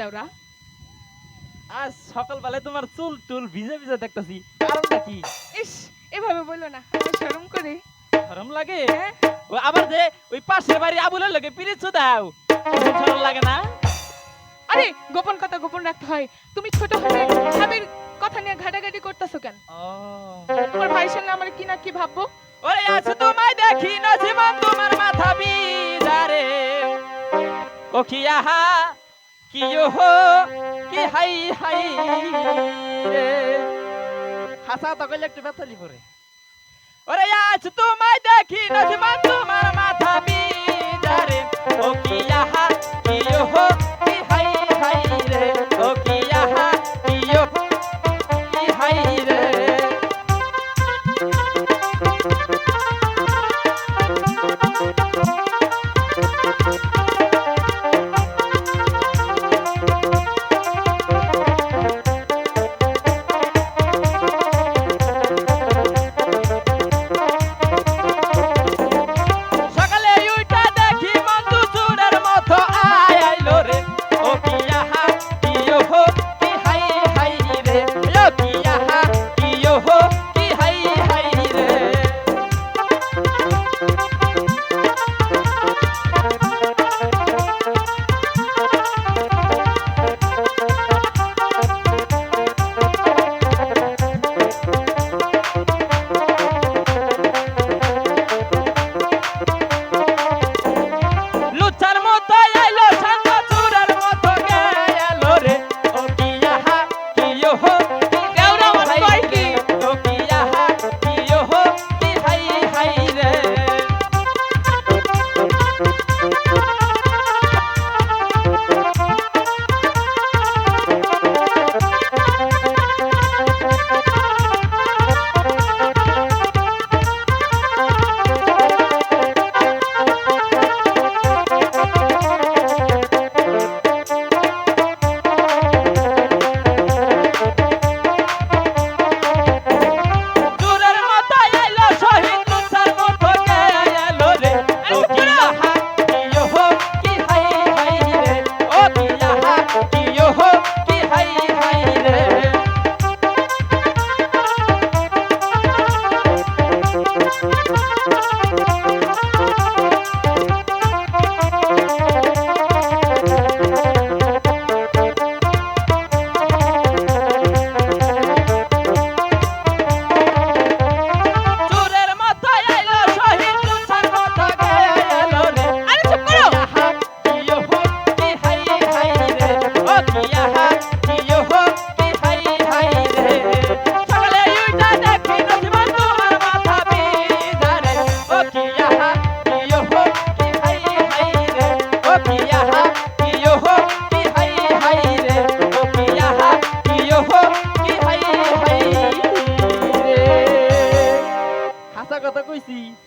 দাওরা? আজ সকালবেলায় তোমার চুল টুল ভিজে ভিজে দেখতেছি। কারণটা কি? ইস এভাবে বলো না শরম করে। শরম লাগে? হ্যাঁ। আবার যে ওই পাশের বাড়ি আবুলের লোকে পিরিচ দাও। শরম লাগে না? আরে গোপন কথা গোপন রাখতে হয়। তুমি ছোট হলে স্বামীর কথা নিয়ে ঘাটাঘাটি করতেছো কেন? তোমার ভাই সামনে আমার কি না কি ভাববো? ওরে আছো তোমায় দেখি না জীবন তোমার মাথা বিদারে। ও কি আহা! কি কি হাই হাই রে। হাসা তো কইলে একটু ব্যথা পরে ওরে আজ তোমায় দেখি না তোমার মাথা বিদারে ও কি আহা, কি হো কি হাই হাই রে। ও কি আহা, কি হো কি হাই রে। 低